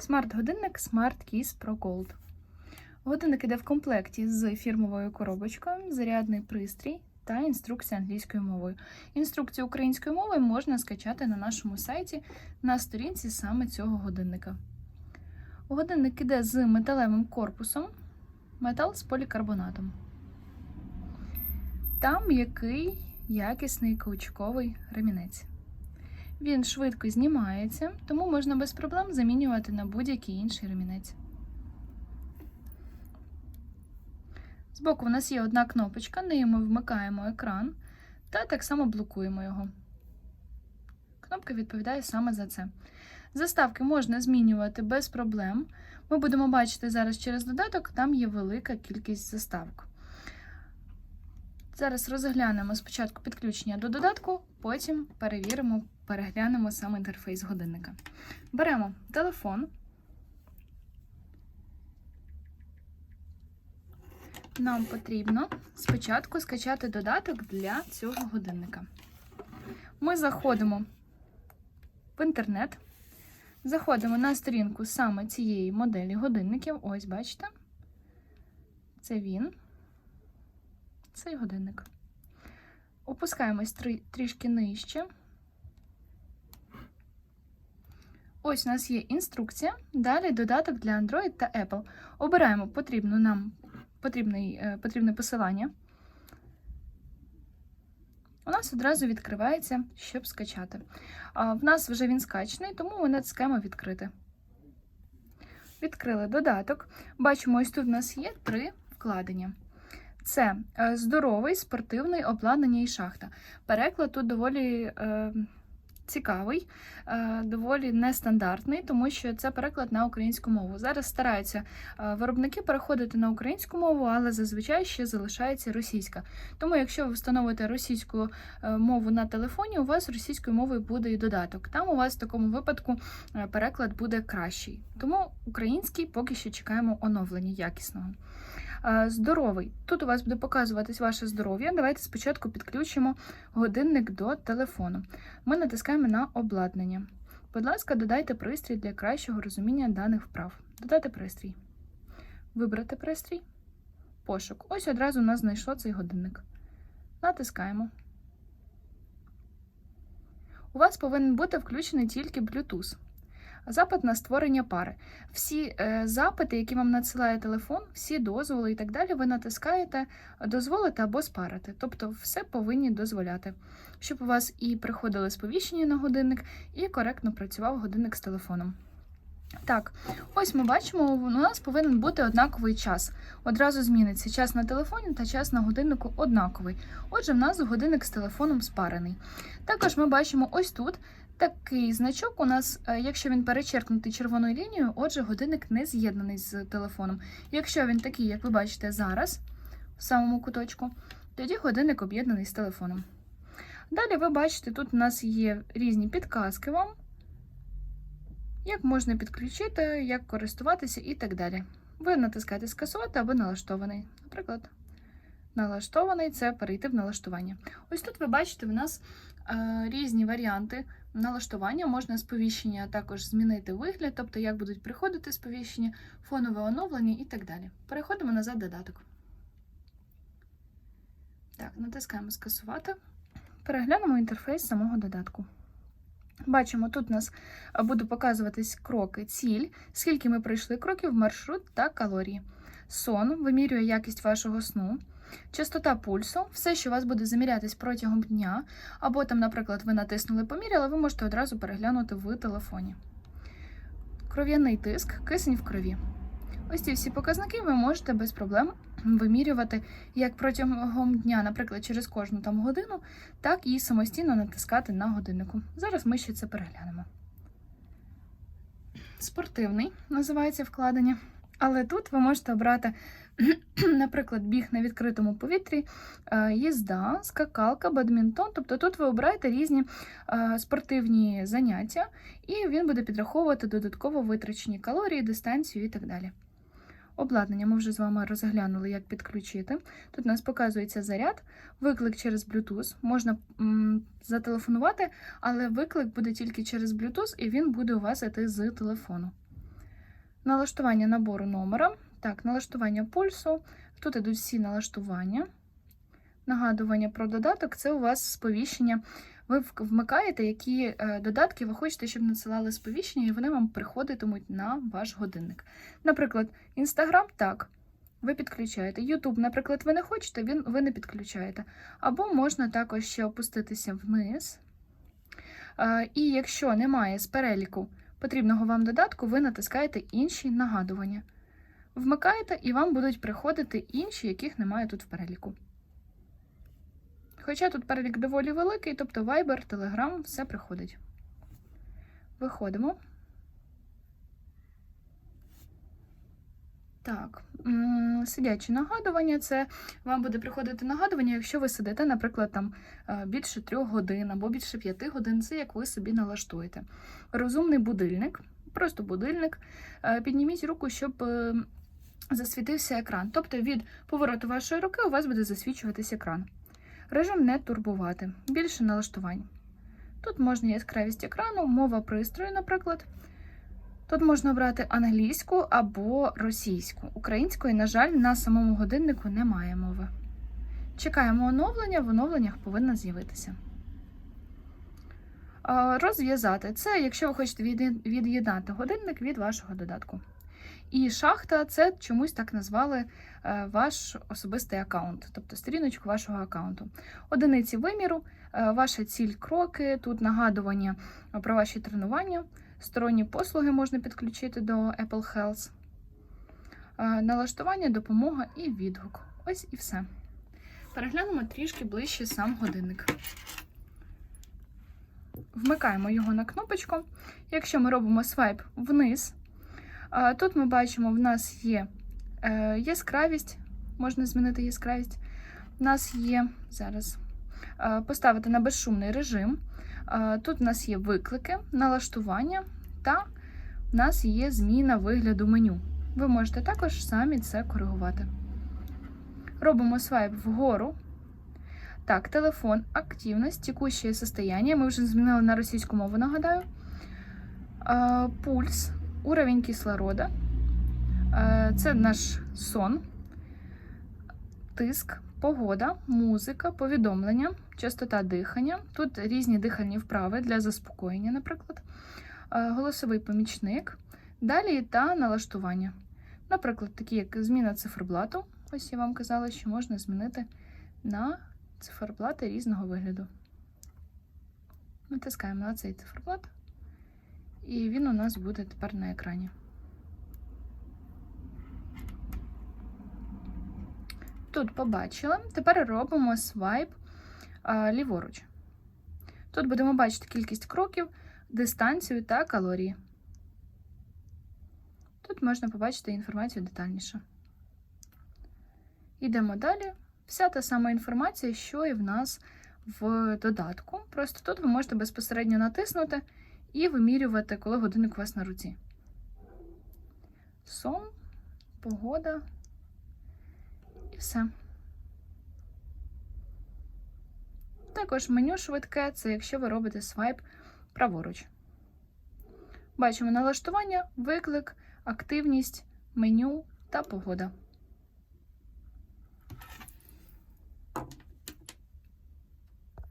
Смарт-годинник Smart Keys Pro Gold. Годинник іде в комплекті з фірмовою коробочкою, зарядний пристрій та інструкція англійською мовою. Інструкцію українською мовою можна скачати на нашому сайті на сторінці саме цього годинника. Годинник іде з металевим корпусом, метал з полікарбонатом. Там м'який, якісний каучуковий ремінець. Він швидко знімається, тому можна без проблем замінювати на будь-який інший ремінець. Збоку в нас є одна кнопочка, нею ми вмикаємо екран та так само блокуємо його. Кнопка відповідає саме за це. Заставки можна змінювати без проблем. Ми будемо бачити зараз через додаток, там є велика кількість заставок. Зараз розглянемо спочатку підключення до додатку, потім перевіримо, переглянемо сам інтерфейс годинника. Беремо телефон. Нам потрібно спочатку скачати додаток для цього годинника. Ми заходимо в інтернет, заходимо на сторінку саме цієї моделі годинників. Ось, бачите, це він цей годинник. Опускаємось трішки нижче. Ось у нас є інструкція. Далі додаток для Android та Apple. Обираємо потрібну нам потрібний, е, потрібне посилання. У нас одразу відкривається, щоб скачати. А, в нас вже він скачаний, тому ми натискаємо відкрити. Відкрили додаток. Бачимо, ось тут у нас є три вкладення. Це е, здоровий, спортивний, обладнання і шахта. Переклад тут доволі е, цікавий, е, доволі нестандартний, тому що це переклад на українську мову. Зараз стараються е, виробники переходити на українську мову, але зазвичай ще залишається російська. Тому, якщо ви встановите російську е, мову на телефоні, у вас російською мовою буде і додаток. Там у вас в такому випадку переклад буде кращий. Тому український поки що чекаємо оновлення якісного. Здоровий. Тут у вас буде показуватись ваше здоров'я. Давайте спочатку підключимо годинник до телефону. Ми натискаємо на обладнання. Будь ласка, додайте пристрій для кращого розуміння даних вправ. Додати пристрій. Вибрати пристрій. Пошук. Ось одразу у нас знайшло цей годинник. Натискаємо. У вас повинен бути включений тільки Bluetooth. Запит на створення пари. Всі е, запити, які вам надсилає телефон, всі дозволи і так далі, ви натискаєте дозволити або спарити. Тобто все повинні дозволяти, щоб у вас і приходили сповіщення на годинник, і коректно працював годинник з телефоном. Так, ось ми бачимо, у нас повинен бути однаковий час. Одразу зміниться час на телефоні та час на годиннику однаковий. Отже, в нас годинник з телефоном спарений. Також ми бачимо ось тут такий значок. У нас, е, якщо він перечеркнутий червоною лінією, отже, годинник не з'єднаний з телефоном. Якщо він такий, як ви бачите зараз, в самому куточку, тоді годинник об'єднаний з телефоном. Далі ви бачите, тут у нас є різні підказки вам як можна підключити, як користуватися і так далі. Ви натискаєте скасувати або налаштований. Наприклад, налаштований це перейти в налаштування. Ось тут ви бачите, в нас е, різні варіанти налаштування. Можна сповіщення також змінити вигляд, тобто як будуть приходити сповіщення, фонове оновлення і так далі. Переходимо назад додаток. Так, натискаємо скасувати. Переглянемо інтерфейс самого додатку. Бачимо, тут у нас буде показуватись кроки, ціль, скільки ми пройшли кроків, маршрут та калорії. Сон вимірює якість вашого сну, частота пульсу, все, що у вас буде замірятись протягом дня, або там, наприклад, ви натиснули поміряли, ви можете одразу переглянути в телефоні. Кров'яний тиск, кисень в крові. Ось ці всі показники ви можете без проблем вимірювати як протягом дня, наприклад, через кожну там годину, так і самостійно натискати на годиннику. Зараз ми ще це переглянемо. Спортивний називається вкладення. Але тут ви можете обрати, наприклад, біг на відкритому повітрі, е, їзда, скакалка, бадмінтон. Тобто тут ви обираєте різні е, спортивні заняття, і він буде підраховувати додатково витрачені калорії, дистанцію і так далі. Обладнання ми вже з вами розглянули, як підключити. Тут у нас показується заряд, виклик через Bluetooth. Можна м, зателефонувати, але виклик буде тільки через Bluetooth, і він буде у вас іти з телефону. Налаштування набору номера. Так, налаштування пульсу. Тут ідуть всі налаштування. Нагадування про додаток це у вас сповіщення. Ви вмикаєте, які е, додатки ви хочете, щоб надсилали сповіщення, і вони вам приходитимуть на ваш годинник. Наприклад, Instagram так, ви підключаєте. YouTube, наприклад, ви не хочете, він, ви не підключаєте. Або можна також ще опуститися вниз. Е, І якщо немає з переліку потрібного вам додатку, ви натискаєте інші нагадування. Вмикаєте, і вам будуть приходити інші, яких немає тут в переліку. Хоча тут перелік доволі великий, тобто Viber, Telegram, все приходить. Виходимо. Так, сидячі нагадування це вам буде приходити нагадування, якщо ви сидите, наприклад, там е, більше трьох годин або більше п'яти годин, це як ви собі налаштуєте. Розумний будильник, просто будильник. Е, Підніміть руку, щоб е, засвітився екран. Тобто від повороту вашої руки у вас буде засвічуватись екран. Режим не турбувати. Більше налаштувань. Тут можна яскравість екрану, мова пристрою, наприклад. Тут можна обрати англійську або російську. Української, на жаль, на самому годиннику немає мови. Чекаємо оновлення, в оновленнях повинна з'явитися. Розв'язати це, якщо ви хочете від'єднати годинник від вашого додатку. І шахта це чомусь так назвали е, ваш особистий аккаунт, тобто сторіночку вашого аккаунту. Одиниці виміру, е, ваша ціль кроки, тут нагадування про ваші тренування. Сторонні послуги можна підключити до Apple Health. Е, Налаштування, допомога і відгук. Ось і все. Переглянемо трішки ближче сам годинник. Вмикаємо його на кнопочку. Якщо ми робимо свайп вниз, е, тут ми бачимо, в нас є е, яскравість, можна змінити яскравість. У нас є зараз поставити на безшумний режим. Тут у нас є виклики, налаштування та в нас є зміна вигляду меню. Ви можете також самі це коригувати. Робимо свайп вгору. Так, телефон, активність, текущее состояние. Ми вже змінили на російську мову, нагадаю. Пульс, уровень кислорода. Це наш сон, тиск, погода, музика, повідомлення, частота дихання. Тут різні дихальні вправи для заспокоєння, наприклад, Е, голосовий помічник, далі та налаштування. Наприклад, такі як зміна циферблату. Ось я вам казала, що можна змінити на циферблати різного вигляду. Натискаємо на цей циферблат, і він у нас буде тепер на екрані. Тут побачили. Тепер робимо свайп ліворуч. Тут будемо бачити кількість кроків, дистанцію та калорії. Тут можна побачити інформацію детальніше. Йдемо далі. Вся та сама інформація, що і в нас в додатку. Просто тут ви можете безпосередньо натиснути і вимірювати, коли годинник у вас на руці. Сон, погода і все. Також меню швидке це якщо ви робите свайп праворуч. Бачимо налаштування, виклик, активність, меню та погода.